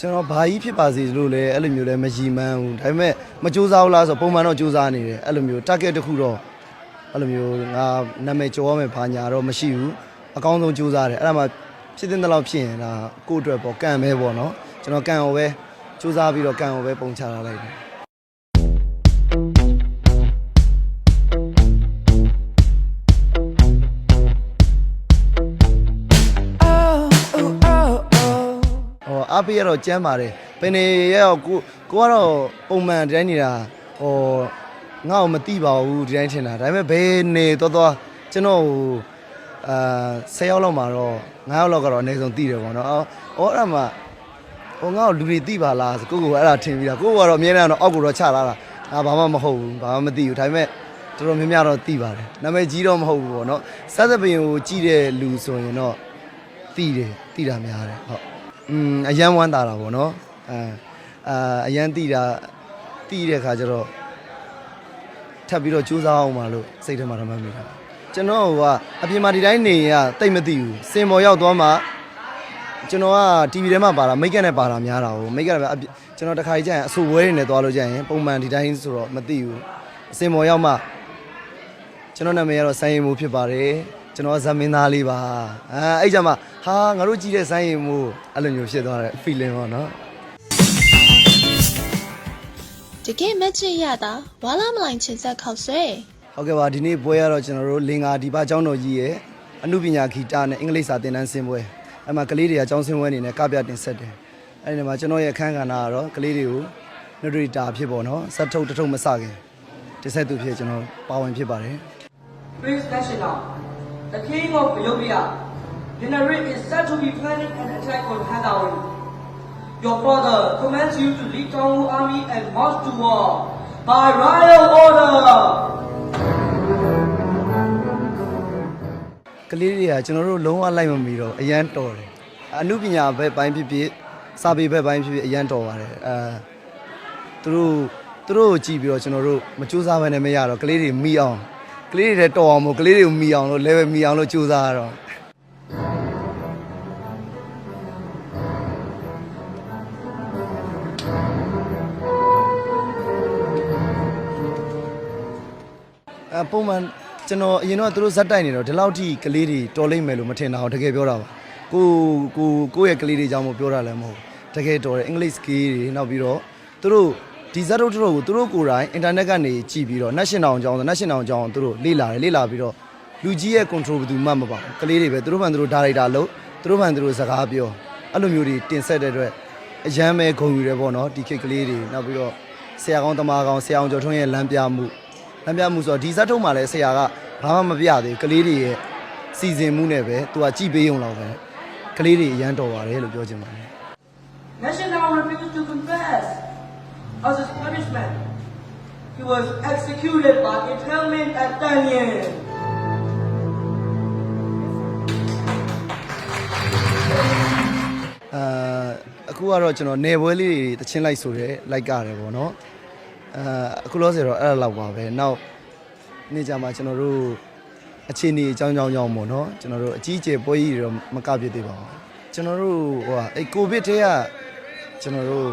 ကျွန်တော်ဘာကြီးဖြစ်ပါစေလို့လဲအဲ့လိုမျိုးလဲမရီမန်းဘူးဒါပေမဲ့မကြိုးစားဘူးလားဆိုပုံမှန်တော့ကြိုးစားနေတယ်အဲ့လိုမျိုး target တစ်ခုတော့အဲ့လိုမျိုးငါနာမည်ကျော်ရမယ်ဘာညာတော့မရှိဘူးအကောင်းဆုံးကြိုးစားတယ်အဲ့ဒါမှဖြစ်တဲ့လောက်ဖြစ်ရင်ဒါကိုယ့်အတွက်ပေါ့ကံပဲပေါ့နော်ကျွန်တော်ကံကိုပဲကြိုးစားပြီးတော့ကံကိုပဲပုံချလာလိုက်တယ် အားပေးရတော့ကြမ်းပါတယ်ပင်နေရတော့ကိုကိုကတော့ပုံမှန်ဒီတိုင်းနေတာဟိုငါ့ကိုမသိပါဘူးဒီတိုင်းထင်တာဒါပေမဲ့ဘယ်နေတော့တော့ကျွန်တော်ဟိုအာ10ရောက်လောက်မှာတော့9ရောက်လောက်ကတော့အနည်းဆုံးသိတယ်ပေါ့နော်အော်အော်အဲ့ဒါမှဟိုငါ့ကိုလူတွေသိပါလားဆိုကိုကိုကအဲ့ဒါထင်ပြီးတာကိုကတော့အမြဲတမ်းတော့အောက်ကိုတော့ချလာတာငါဘာမှမဟုတ်ဘူးဘာမှမသိဘူးဒါပေမဲ့တော်တော်များများတော့သိပါတယ်နာမည်ကြီးတော့မဟုတ်ဘူးပေါ့နော်စသပင်ကိုကြည့်တဲ့လူဆိုရင်တော့တိတယ်တိတာများတယ်ဟုတ် อืมအရန်ဝမ်းတာတာပေါ့နော်အဲအာအရန်တိတာတိတဲ့ခါကျတော့ထပ်ပြီးတော့ကြိုးစားအောင်ပါလို့စိတ်ထဲမှာတော့မှတ်မိတာကျွန်တော်ကအပြင်မှာဒီတိုင်းနေရတိတ်မသိဘူးစင်ပေါ်ရောက်သွားမှကျွန်တော်က TV ထဲမှာပါတာမိတ်ကပ်နဲ့ပါတာများတာကိုမိတ်ကပ်နဲ့အပြင်ကျွန်တော်တခါကြီးကျရင်အဆူဝဲတွေနဲ့သွားလို့ကျရင်ပုံမှန်ဒီတိုင်းဆိုတော့မသိဘူးစင်ပေါ်ရောက်မှကျွန်တော်နာမည်ကတော့ဆိုင်းရင်မိုးဖြစ်ပါတယ် ကျွန်တော်ကဇမင်းသားလေးပါအဲအဲ့ကြမှာဟာငါတို့ကြည့်တဲ့ဆိုင်းရင်မိုးအဲ့လိုမျိုးဖြစ်သွားတဲ့ feeling ပေါ့နော်တကယ်မချစ်ရတာဝါလာမလိုင်ချစ်ဆက်ခောက်ဆွဲဟုတ်ကဲ့ပါဒီနေ့ပွဲရတော့ကျွန်တော်တို့လင်္ကာဒီပါကျောင်းတော်ကြီးရဲ့အမှုပညာဂီတနဲ့အင်္ဂလိပ်စာသင်တန်းဆင်းပွဲအဲ့မှာကလေးတွေကကျောင်းဆင်းပွဲအနေနဲ့ကပြတင်ဆက်တယ်အဲ့ဒီမှာကျွန်တော်ရဲ့အခန်းကဏ္ဍကတော့ကလေးတွေကိုနဒရီတာဖြစ်ပေါ့နော်စက်ထုတ်တထုပ်မစခင်တစ်ဆက်သူဖြစ်ကျွန်တော်ပါဝင်ဖြစ်ပါတယ် Prince National, the king of Ethiopia, Dinari is said to be planning an attack on Hanawi. Your father commands you to lead Dongwu army and march to war by royal order. ကလေးတွေကကျွန်တော်တို့လုံးဝလိုက်မမီတော့အရန်တော်တယ်အမှုပညာဘက်ပိုင်းဖြစ်ဖြစ်စာပေဘက်ပိုင်းဖြစ်ဖြစ်အရန်တော်ပါတယ်အဲသူတို့သူတို့ကိုကြည့်ပြီးတော့ကျွန်တော်တို့မကြိုးစားဘဲနဲ့မရတော့ကလေးတွေမိအောင် ကလေးတွေလည်းတော်အောင်မို့ကလေးတွေကိုမိအောင်လို့ level မိအောင်လို့ကြိုးစားရတော့အပုံမှန်ကျွန်တော်အရင်တော့သူတို့ဇက်တိုက်နေတော့ဒီလောက်ထိကလေးတွေတော်လိမ့်မယ်လို့မထင်တာတော့တကယ်ပြောတာပါကိုကိုကိုယ့်ရဲ့ကလေးတွေကြောင့်မပြောတာလည်းမဟုတ်ဘူးတကယ်တော်တယ်အင်္ဂလိပ်စကီးတွေနောက်ပြီးတော့သူတို့ ဒီဇက်တို့တို့ကိုသူတို့ကိုယ်တိုင်အင်တာနက်ကနေကြည့်ပြီးတော့ national အောင်ကြောင်းဆို national အောင်ကြောင်းသူတို့လေ့လာတယ်လေ့လာပြီးတော့လူကြီးရဲ့ control ဘယ်သူမှမပါဘူးကလေးတွေပဲသူတို့မှန်သူတို့ဒါရိုက်တာလို့သူတို့မှန်သူတို့စကားပြောအဲ့လိုမျိုးတွေတင်ဆက်တဲ့အတွက်အရန်ပဲဂုဏ်ယူတယ်ပေါ့နော်ဒီခေတ်ကလေးတွေနောက်ပြီးတော့ဆရာကောင်းတမကောင်းဆရာအောင်ကျော်ထွန်းရဲ့လမ်းပြမှုလမ်းပြမှုဆိုတော့ဒီဇက်ထုတ်မှလည်းဆရာကဘာမှမပြသေးဘူးကလေးတွေရဲ့စီစဉ်မှုနဲ့ပဲသူကကြည်ပေးုံလောက်ပဲကလေးတွေအရန်တော်ပါတယ်လို့ပြောချင်ပါတယ် National refused to confess. As his punishment, he was executed by internment at Daniel. အာအခုကတော့ကျွန်တော်နေပွဲလေးတွေတချင်းလိုက်ဆိုရဲလိုက်ကြတယ်ပေါ့နော်အာအခုလို့ဆိုတော့အဲ့ဒါလောက်ပါပဲနောက်နေ့ကြမှာကျွန်တော်တို့အခြေအနေအကြောင်းကြောင်းကြောင်းပေါ့နော်ကျွန်တော်တို့အကြီးအကျယ်ပွဲကြီးတွေတော့မကပြစ်သေးပါဘူးကျွန်တော်တို့ဟိုဟာအဲ့ကိုဗစ်ထဲကကျွန်တော်တို့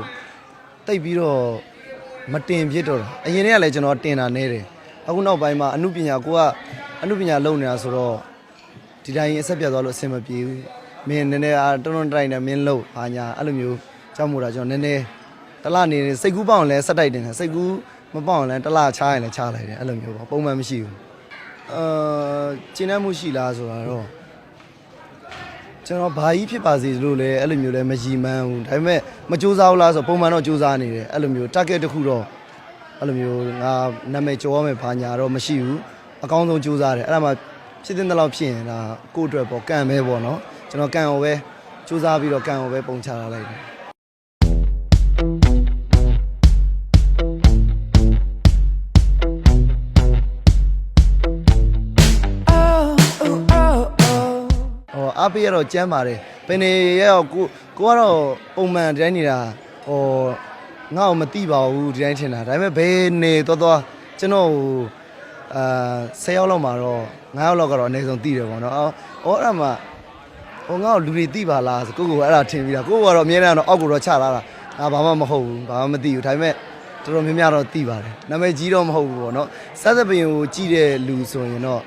တိတ်ပြီးတော့မတင်ဖြစ်တော့တာအရင်တည်းကလည်းကျွန်တော်တင်တာနေတယ်အခုနောက်ပိုင်းမှာအမှုပညာကိုကအမှုပညာလုပ်နေတာဆိုတော့ဒီတိုင်းအဆက်ပြတ်သွားလို့အဆင်မပြေဘူးမင်းနည်းနည်းအားတွန်းတွန်းတိုက်နေမင်းလို့ဘာညာအဲ့လိုမျိုးကြောက်မို့တာကျွန်တော်နည်းနည်းတလနေနေစိတ်ကူးပေါအောင်လဲဆက်တိုက်တင်တယ်စိတ်ကူးမပေါအောင်လဲတလချားရင်လည်းချားလိုက်တယ်အဲ့လိုမျိုးပေါ့ပုံမှန်မရှိဘူးအာကျင်းနှမှုရှိလားဆိုတာတော့ ကျွန်တော်ဘာကြီးဖြစ်ပါစေလို့လဲအဲ့လိုမျိုးလဲမရီမန်းဘူးဒါပေမဲ့မကြိုးစားဘူးလားဆိုပုံမှန်တော့ကြိုးစားနေတယ်အဲ့လိုမျိုး target တစ်ခုတော့အဲ့လိုမျိုးငါနာမည်ကျော်ရမယ်ဘာညာတော့မရှိဘူးအကောင်းဆုံးကြိုးစားတယ်အဲ့ဒါမှဖြစ်တဲ့လောက်ဖြစ်ရင်ဒါကိုယ့်အတွက်ပေါ့ကံပဲပေါ့နော်ကျွန်တော်ကံကိုပဲကြိုးစားပြီးတော့ကံကိုပဲပုံချလာလိုက်တယ် အားပေးရတော့ကြမ်းပါတယ်ပင်နေရတော့ကိုကိုကတော့ပုံမှန်ဒီတိုင်းနေတာဟိုငါ့ကိုမသိပါဘူးဒီတိုင်းထင်တာဒါပေမဲ့ဘယ်နေတော့တော့ကျွန်တော်ဟိုအာ10ရောက်လောက်မှာတော့9ရောက်လောက်ကတော့အနည်းဆုံးသိတယ်ပေါ့နော်အော်အော်အဲ့ဒါမှဟိုငါ့ကိုလူတွေသိပါလားဆိုကိုကိုကအဲ့ဒါထင်ပြီးတာကိုကတော့အများနဲ့တော့အောက်ကိုတော့ချလာတာငါဘာမှမဟုတ်ဘူးဘာမှမသိဘူးဒါပေမဲ့တော်တော်များများတော့သိပါတယ်နာမည်ကြီးတော့မဟုတ်ဘူးပေါ့နော်စသပင်ကိုကြည့်တဲ့လူဆိုရင်တော့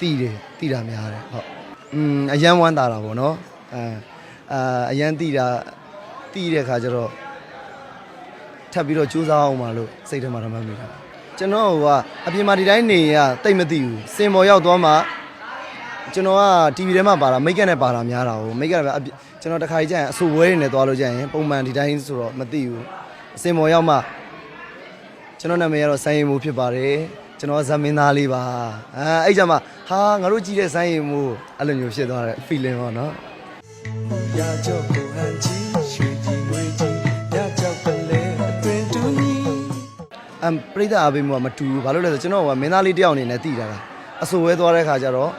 သိတယ်သိတာများတယ်ဟုတ် อืมအရန်ဝမ်းတာတာပေါ့နော်အဲအာအရန်သိတာသိတဲ့ခါကျတော့ထပ်ပြီးတော့ကြိုးစားအောင်ပါလို့စိတ်ထဲမှာတော့မှတ်မိတာကျွန်တော်ကအပြင်မှာဒီတိုင်းနေရတိတ်မသိဘူးစင်ပေါ်ရောက်သွားမှကျွန်တော်က TV ထဲမှာပါတာမိတ်ကပ်နဲ့ပါတာများတာကိုမိတ်ကပ်ကအပြကျွန်တော်တစ်ခါကြီးကြာရင်အဆူဝဲတွေနဲ့သွားလို့ကြာရင်ပုံမှန်ဒီတိုင်းဆိုတော့မသိဘူးအစင်မော်ရောက်မှကျွန်တော်နာမည်ကတော့ဆိုင်းရင်မူဖြစ်ပါတယ်ကျွန်တော်ကဇမင်းသားလေးပါအဲအဲ့ကြမှာ ဟာငါတို့ကြည့်တဲ့ဆိုင်းရင်မူအဲ့လိုမျိုးဖြစ်သွားတဲ့ feeling ပေါ့နော်ရာကြောက်ကိုဟန်ကြီးရွှေကြီးငွေကြီးရာကြောက်ကလေးအတွင်တူကြီးအမ်ပြိဿအဘေးမူကမတူဘူးဘာလို့လဲဆိုကျွန်တော်ကမင်းသားလေးတယောက်အနေနဲ့တည်တာလားအဆူဝဲသွားတဲ့ခါကျတော့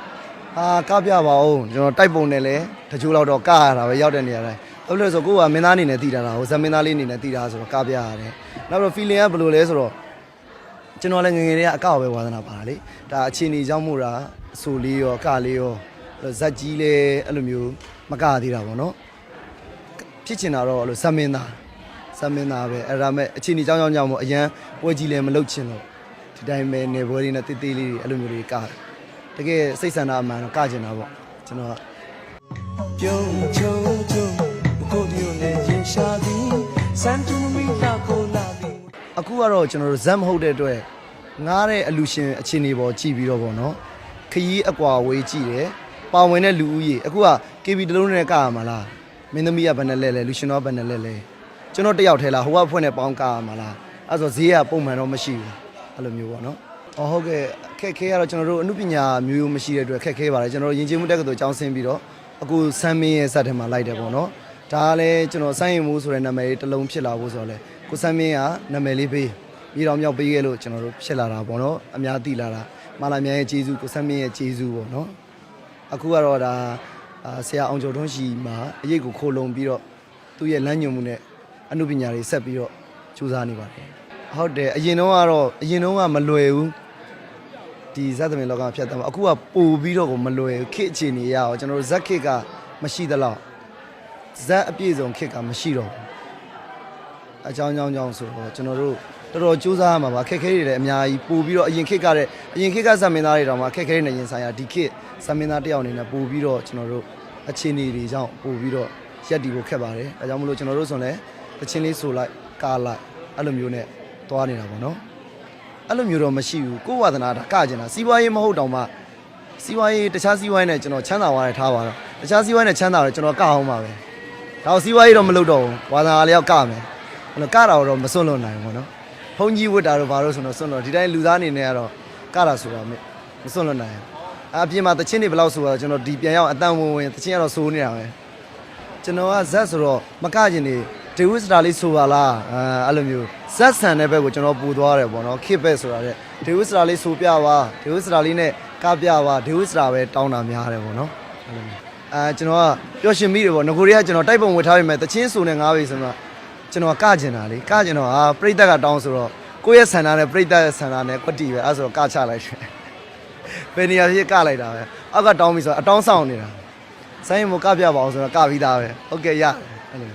ဟာကပြပါအောင်ကျွန်တော်တိုက်ပုံနဲ့လဲတချို့လောက်တော့ကရတာပဲရောက်တဲ့နေရာတိုင်းဘာလို့လဲဆိုကိုကမင်းသားအနေနဲ့တည်တာလားဟိုဇမင်းသားလေးအနေနဲ့တည်တာဆိုတော့ကပြရတယ်နောက်တော့ feeling ကဘယ်လိုလဲဆိုတော့ ကျွန်တော်လည်းငယ်ငယ်လေးကအကောက်ပဲဝါသနာပါတာလေဒါအချင်းကြီးကြောင့်မို့တာအဆူလေးရောအကလေးရောအဲ့လိုဇက်ကြီးလဲအဲ့လိုမျိုးမကသေးတာပေါ့နော်ဖြစ်ချင်တာတော့အဲ့လိုဇမင်းသားဇမင်းသားပဲအဲ့ဒါမဲ့အချင်းကြီးကြောင့်ကြောင့်ကြောင့်မို့အရန်ပွဲကြီးလည်းမလုပ်ချင်လို့ဒီတိုင်းပဲနေပွဲလေးနဲ့တေးသေးလေးတွေအဲ့လိုမျိုးတွေကတကယ်စိတ်ဆန္ဒအမှန်တော့ကချင်တာပေါ့ကျွန်တော်ကပြုံးချုံ အခုကတော့ကျွန်တော်တို့ဇက်မဟုတ်တဲ့အတွက်ငားတဲ့အလူရှင်အခြေအနေပေါ်ကြည့်ပြီးတော့ဗောနော်ခရီးအကွာဝေးကြည့်တယ်ပါဝင်တဲ့လူဦးရေအခုက KB တလုံးနဲ့ကရမှာလားမင်းသမီးကဘယ်နဲ့လဲလဲလူရှင်တော့ဘယ်နဲ့လဲလဲကျွန်တော်တယောက်ထဲလားဟိုကဖွင့်နဲ့ပေါင်းကရမှာလားအဲ့ဆိုဈေးကပုံမှန်တော့မရှိဘူးအဲ့လိုမျိုးပေါ့နော်အော်ဟုတ်ကဲ့ခက်ခဲကတော့ကျွန်တော်တို့အမှုပညာမျိုးမျိုးမရှိတဲ့အတွက်ခက်ခဲပါတယ်ကျွန်တော်တို့ယဉ်ကျေးမှုတက္ကသိုလ်ကျောင်းဆင်းပြီးတော့အခုဆမ်းမင်းရဲ့ဇက်ထဲမှာလိုက်တယ်ပေါ့နော်ဒါကလည်းကျွန်တော်ဆိုင်းရင်မိုးဆိုတဲ့နာမည်လေးတစ်လုံးဖြစ်လာဖို့ဆိုတော့လေ ကိုဆမ်းမင်းကနာမည်လေးပေးမြေတော်မြောက်ပေးခဲ့လို့ကျွန်တော်တို့ဖြစ်လာတာပေါ့နော်အများသိလာတာမာလာမြန်ရဲ့ကျေးဇူးကိုဆမ်းမင်းရဲ့ကျေးဇူးပေါ့နော်အခုကတော့ဒါအာဆရာအောင်ကျော်ထွန်းရှိမှာအရေးကိုခိုးလုံပြီးတော့သူ့ရဲ့လမ်းညွှန်မှုနဲ့အမှုပညာတွေဆက်ပြီးတော့ကြိုးစားနေပါတယ်ဟုတ်တယ်အရင်တော့ကတော့အရင်တော့ကမလွယ်ဘူးဒီဇက်သမင်လောကမှာဖြတ်သန်းမှာအခုကပို့ပြီးတော့ကိုမလွယ်ဘူးခေတ်အခြေအနေရအောင်ကျွန်တော်တို့ဇက်ခေတ်ကမရှိသလောက်ဇက်အပြည့်စုံခေတ်ကမရှိတော့ဘူး အကြောင်းကြောင်းကြောင်းဆိုတော့ကျွန်တော်တို့တော်တော်ကြိုးစားရမှာပါခက်ခဲတွေလည်းအများကြီးပို့ပြီးတော့အရင်ခေတ်ကတဲ့အရင်ခေတ်ကဇက်မင်းသားတွေတောင်မှခက်ခဲတွေနဲ့ရင်ဆိုင်ရဒီခေတ်ဇက်မင်းသားတယောက်အနေနဲ့ပို့ပြီးတော့ကျွန်တော်တို့အခြေအနေတွေကြောင့်ပို့ပြီးတော့ရက်တီဖို့ခက်ပါတယ်အဲကြောင့်မလို့ကျွန်တော်တို့ဆိုရင်လည်းတချင်းလေးဆိုလိုက်ကားလိုက်အဲ့လိုမျိုးနဲ့သွားနေတာပေါ့နော်အဲ့လိုမျိုးတော့မရှိဘူးကိုယ်ဝါသနာဒါကကျင်တာစီးပွားရေးမဟုတ်တောင်မှစီးပွားရေးတခြားစီးပွားရေးနဲ့ကျွန်တော်ချမ်းသာသွားတယ်ထားပါတော့တခြားစီးပွားရေးနဲ့ချမ်းသာတယ်ကျွန်တော်ကအောင်ပါပဲဒါစီးပွားရေးတော့မလုပ်တော့ဘူးဝါသနာလေးရောက်ကမယ် အဲ့လိုကတာတော့မစွန့်လွတ်နိုင်ဘူးပေါ့နော်ဘုံကြီးဝတ်တာတော့ဘာလို့ဆိုတော့စွန့်တော့ဒီတိုင်းလူသားအနေနဲ့ကတော့ကတာဆိုတာမမစွန့်လွတ်နိုင်ဘူးအပြင်မှာတချင်းတွေဘယ်လောက်ဆိုတော့ကျွန်တော်ဒီပြန်ရောက်အတန်ဝင်ဝင်တချင်းကတော့စိုးနေတာပဲကျွန်တော်ကဇက်ဆိုတော့မကကျင်နေဒေဝစ်စတာလေးဆိုပါလားအဲအဲ့လိုမျိုးဇက်ဆန်တဲ့ဘက်ကိုကျွန်တော်ပူသွားတယ်ပေါ့နော်ခစ်ဘက်ဆိုတာတဲ့ဒေဝစ်စတာလေးဆိုပြပါဒေဝစ်စတာလေးနဲ့ကပြပါဒေဝစ်စတာပဲတောင်းတာများတယ်ပေါ့နော်အဲ့လိုမျိုးအဲကျွန်တော်ကပျော်ရွှင်မိတယ်ပေါ့ငကိုတွေကကျွန်တော်တိုက်ပုံဝတ်ထားပေမဲ့တချင်းဆိုနေငါးပြီဆိုတော့ ကျွန်တော်ကကြင်တာလေကကြင်တော့ဟာပြိတ္တကတောင်းဆိုတော့ကိုယ့်ရဲ့ဆန္ဒနဲ့ပြိတ္တရဲ့ဆန္ဒနဲ့ကွတီပဲအဲဆိုတော့ကချလိုက်တယ်ဘယ်နေရာဖြစ်ကလိုက်တာပဲအောက်ကတောင်းပြီဆိုတော့အတောင်းဆောင်နေတာဆိုင်မကပြပါအောင်ဆိုတော့ကပြီးသားပဲဟုတ်ကဲ့ရတယ်အဲ့လို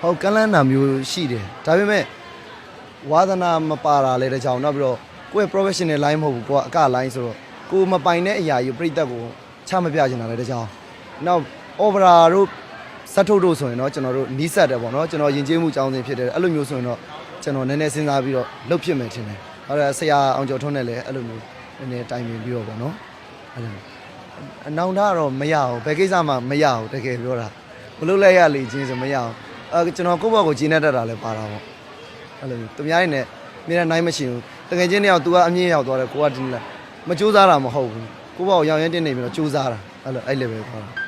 ဟုတ်ကလန်းနာမျိုးရှိတယ်ဒါပေမဲ့ဝါသနာမပါတာလေတကြောင်နောက်ပြီးတော့ကိုယ့်ရဲ့ professional line မဟုတ်ဘူးကိုကအက line ဆိုတော့ကိုမပိုင်တဲ့အရာကြီးပြိတ္တကိုချမပြချင်တာလေတကြောင်နောက် opera တို့ စက်ထုတ်တို့ဆိုရင်တော့ကျွန်တော်တို့နီးစပ်တယ်ပေါ့နော်ကျွန်တော်ယဉ်ကျေးမှုကြောင်းစဉ်ဖြစ်တယ်အဲ့လိုမျိုးဆိုရင်တော့ကျွန်တော်နည်းနည်းစဉ်းစားပြီးတော့လှုပ်ဖြစ်မယ်ထင်တယ်ဟုတ်တယ်ဆရာအောင်ကျော်ထွန်းနဲ့လည်းအဲ့လိုမျိုးနည်းနည်းတိုင်ပင်ပြီးတော့ပေါ့နော်အဲ့လိုအနောင်တတော့မရဘူးဘယ်ကိစ္စမှမရဘူးတကယ်ပြောတာမလုပ်လိုက်ရလေချင်းဆိုမရဘူးအဲကျွန်တော်ကိုယ့်ဘက်ကိုဂျင်းနဲ့တက်တာလည်းပါတာပေါ့အဲ့လိုမျိုးသူများနေနဲ့မိရနိုင်မရှိဘူးတကယ်ချင်းတယောက် तू ကအမြင့်ရောက်သွားတယ်ကိုကဒီနေ့မကြိုးစားတာမဟုတ်ဘူးကိုယ့်ဘက်ကိုရောင်ရဲတင်းနေပြီးတော့ကြိုးစားတာအဲ့လိုအဲ့ level ပေါ့